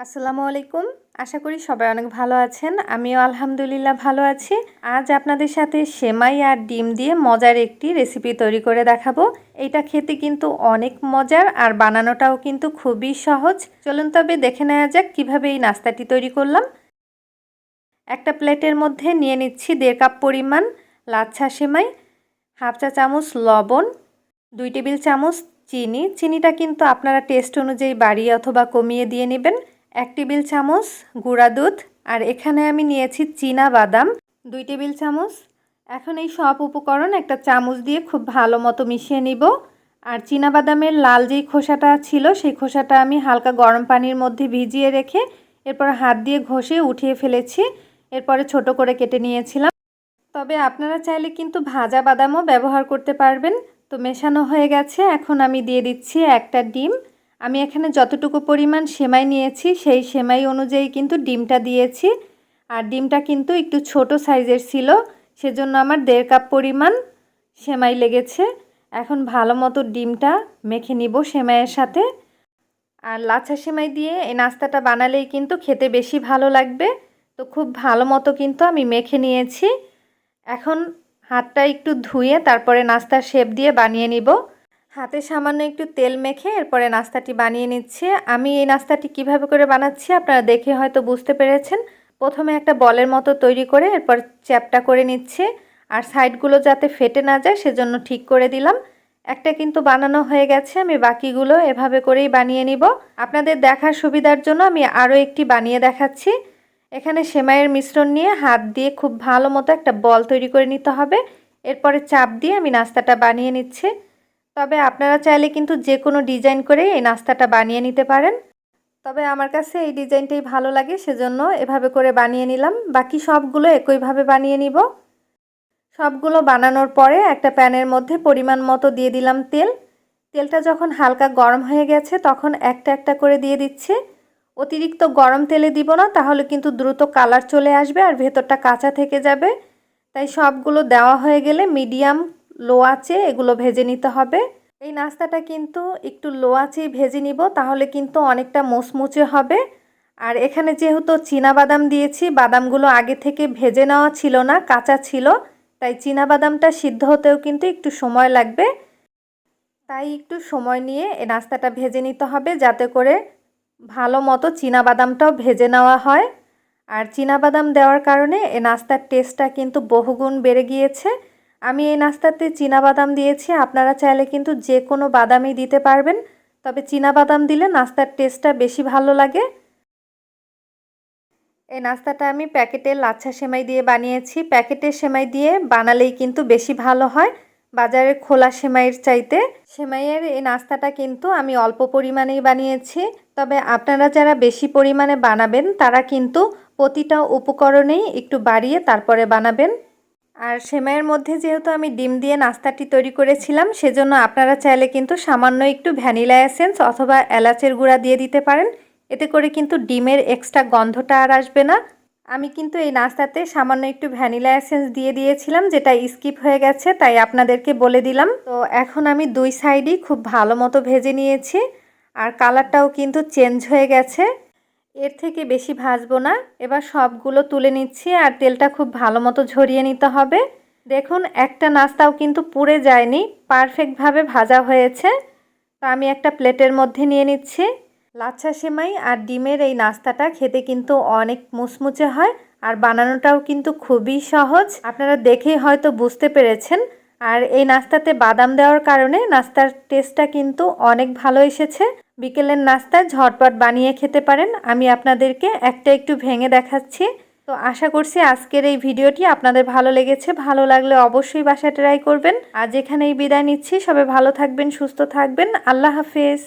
আসসালামু আলাইকুম। আশা করি সবাই অনেক ভালো আছেন। আমিও আলহামদুলিল্লাহ ভালো আছি। আজ আপনাদের সাথে সেমাই আর ডিম দিয়ে মজার একটি রেসিপি তৈরি করে দেখাবো। এটা খেতে কিন্তু অনেক মজার আর বানানোটাও কিন্তু খুবই সহজ। চলুন তবে দেখে নেওয়া যাক কীভাবে এই নাস্তাটি তৈরি করলাম। একটা প্লেটের মধ্যে নিয়ে নিচ্ছি দেড় কাপ পরিমাণ লাচ্ছা সেমাই, হাফ চা চামচ লবণ, দুই টেবিল চামচ চিনি। চিনিটা কিন্তু আপনারা টেস্ট অনুযায়ী বাড়িয়ে অথবা কমিয়ে দিয়ে নেবেন। এক টেবিল চামচ গুঁড়া দুধ, আর এখানে আমি নিয়েছি চীনা বাদাম, দুই টেবিল চামচ। এখন এই সব উপকরণ একটা চামচ দিয়ে খুব ভালো মতো মিশিয়ে নিব। আর বাদামের লাল যেই খোসাটা ছিল, সেই খোসাটা আমি হালকা গরম পানির মধ্যে ভিজিয়ে রেখে এরপর হাত দিয়ে ঘষে উঠিয়ে ফেলেছি। এরপরে ছোট করে কেটে নিয়েছিলাম। তবে আপনারা চাইলে কিন্তু ভাজা বাদামও ব্যবহার করতে পারবেন। তো মেশানো হয়ে গেছে। এখন আমি দিয়ে দিচ্ছি একটা ডিম। আমি এখানে যতটুকু পরিমাণ সেমাই নিয়েছি, সেই সেমাই অনুযায়ী কিন্তু ডিমটা দিয়েছি। আর ডিমটা কিন্তু একটু ছোট সাইজের ছিল, সেজন্য আমার দেড় কাপ পরিমাণ সেমাই লেগেছে। এখন ভালো মতো ডিমটা মেখে নিব সেমাইয়ের সাথে। আর লাচ্ছা সেমাই দিয়ে এই নাস্তাটা বানালেই কিন্তু খেতে বেশি ভালো লাগবে। তো খুব ভালো মতো কিন্তু আমি মেখে নিয়েছি। এখন হাতটা একটু ধুয়ে তারপরে নাস্তার শেপ দিয়ে বানিয়ে নিব। হাতে সামান্য একটু তেল মেখে এরপরে নাস্তাটি বানিয়ে নিচ্ছে। আমি এই নাস্তাটি কীভাবে করে বানাচ্ছি আপনারা দেখে হয়তো বুঝতে পেরেছেন। প্রথমে একটা বলের মতো তৈরি করে এরপর চ্যাপটা করে নিচ্ছে। আর সাইডগুলো যাতে ফেটে না যায় সেজন্য ঠিক করে দিলাম। একটা কিন্তু বানানো হয়ে গেছে, আমি বাকিগুলো এভাবে করেই বানিয়ে নিব। আপনাদের দেখার সুবিধার জন্য আমি আরও একটি বানিয়ে দেখাচ্ছি। এখানে সেমাইয়ের মিশ্রণ নিয়ে হাত দিয়ে খুব ভালো মতো একটা বল তৈরি করে নিতে হবে। এরপরে চাপ দিয়ে আমি নাস্তাটা বানিয়ে নিচ্ছি। তবে আপনারা চাইলে কিন্তু যে কোনো ডিজাইন করে এই নাস্তাটা বানিয়ে নিতে পারেন। তবে আমার কাছে এই ডিজাইনটাই ভালো লাগে, সেজন্য এভাবে করে বানিয়ে নিলাম। বাকি সবগুলো একইভাবে বানিয়ে নিব। সবগুলো বানানোর পরে একটা প্যানের মধ্যে পরিমাণ মতো দিয়ে দিলাম তেল। তেলটা যখন হালকা গরম হয়ে গেছে, তখন একটা একটা করে দিয়ে দিচ্ছে। অতিরিক্ত গরম তেলে দিব না, তাহলে কিন্তু দ্রুত কালার চলে আসবে আর ভেতরটা কাঁচা থেকে যাবে। তাই সবগুলো দেওয়া হয়ে গেলে মিডিয়াম লো আঁচে এগুলো ভেজে নিতে হবে। এই নাস্তাটা কিন্তু একটু লো আঁচেই ভেজে নিব, তাহলে কিন্তু অনেকটা মোচমুচে হবে। আর এখানে যেহেতু বাদাম দিয়েছি, বাদামগুলো আগে থেকে ভেজে নেওয়া ছিল না, কাঁচা ছিল, তাই বাদামটা সিদ্ধ হতেও কিন্তু একটু সময় লাগবে। তাই একটু সময় নিয়ে এই নাস্তাটা ভেজে নিতে হবে, যাতে করে ভালো মতো বাদামটাও ভেজে নেওয়া হয়। আর বাদাম দেওয়ার কারণে এই নাস্তার টেস্টটা কিন্তু বহুগুণ বেড়ে গিয়েছে। আমি এই নাস্তাতে বাদাম দিয়েছি, আপনারা চাইলে কিন্তু যে কোনো বাদামই দিতে পারবেন। তবে বাদাম দিলে নাস্তার টেস্টটা বেশি ভালো লাগে। এই নাস্তাটা আমি প্যাকেটের লাচ্ছা সেমাই দিয়ে বানিয়েছি। প্যাকেটের সেমাই দিয়ে বানালেই কিন্তু বেশি ভালো হয়, বাজারে খোলা সেমাইয়ের চাইতে। সেমাইয়ের এই নাস্তাটা কিন্তু আমি অল্প পরিমাণেই বানিয়েছি। তবে আপনারা যারা বেশি পরিমাণে বানাবেন, তারা কিন্তু প্রতিটা উপকরণেই একটু বাড়িয়ে তারপরে বানাবেন। আর সেমাইয়ের মধ্যে যেহেতু আমি ডিম দিয়ে নাস্তাটি তৈরি করেছিলাম, সেজন্য আপনারা চাইলে কিন্তু সামান্য একটু ভ্যানিলা এসেন্স অথবা এলাচের গুঁড়া দিয়ে দিতে পারেন। এতে করে কিন্তু ডিমের এক্সট্রা গন্ধটা আর আসবে না। আমি কিন্তু এই নাস্তাতে সামান্য একটু ভ্যানিলা এসেন্স দিয়ে দিয়েছিলাম, যেটা স্কিপ হয়ে গেছে, তাই আপনাদেরকে বলে দিলাম। তো এখন আমি দুই সাইডই খুব ভালো মতো ভেজে নিয়েছি, আর কালারটাও কিন্তু চেঞ্জ হয়ে গেছে। এর থেকে বেশি ভাজবো না। এবার সবগুলো তুলে নিচ্ছি আর তেলটা খুব ভালো মতো ঝরিয়ে নিতে হবে। দেখুন, একটা নাস্তাও কিন্তু পুড়ে যায়নি পারফেক্টভাবে ভাজা হয়েছে। তো আমি একটা প্লেটের মধ্যে নিয়ে নিচ্ছি। লাচ্ছা সেমাই আর ডিমের এই নাস্তাটা খেতে কিন্তু অনেক মুচমুচে হয় আর বানানোটাও কিন্তু খুবই সহজ। আপনারা দেখেই হয়তো বুঝতে পেরেছেন। আর এই নাস্তাতে বাদাম দেওয়ার কারণে নাস্তার টেস্টটা কিন্তু অনেক ভালো এসেছে। বিকেলের নাস্তায় ঝটপট বানিয়ে খেতে পারেন। আমি আপনাদেরকে একটা একটু ভেঙে দেখাচ্ছি। তো আশা করছি আজকের এই ভিডিওটি আপনাদের ভালো লেগেছে। ভালো লাগলে অবশ্যই বাসা ট্রাই করবেন। আজ এখানেই বিদায় নিচ্ছি। সবাই ভালো থাকবেন, সুস্থ থাকবেন। আল্লাহ হাফেজ।